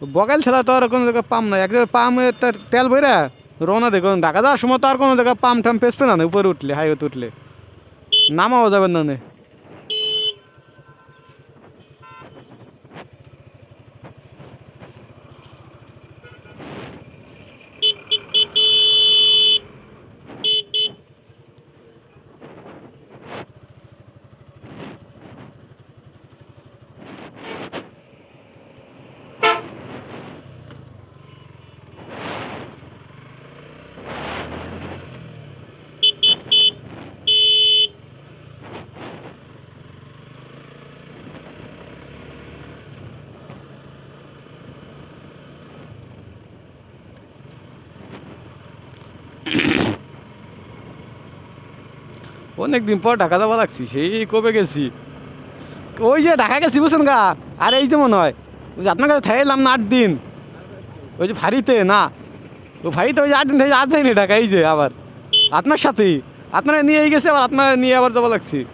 বগাল ছাড়া তো আর কোনো জায়গায় পাম নাই। এক জায়গায় পাম তার তেল বইরা রওনা দেখুন ঢাকা যাওয়ার সময় তো আর কোনো জায়গায় পাম টাম পেসবে না না উপরে উঠলে হাইওয়েতে উঠলে। নামাও যাবেন না অনেকদিন পর ঢাকা যাওয়া লাগছি, সেই কবে গেছি? ওই যে ঢাকা গেছি বুঝছেন গা? আর এই যে মনে হয়, ওই যে আপনার কাছে থাকলাম না আট দিন। ওই যে ভারিতে, না? ও ভারিতে ওই যে আট দিন থেকে আজ যায়নি ঢাকা এই যে আবার। আপনার সাথেই। আপনারা নিয়ে গেছে, আবার আপনারা নিয়ে আবার যাওয়া লাগছি।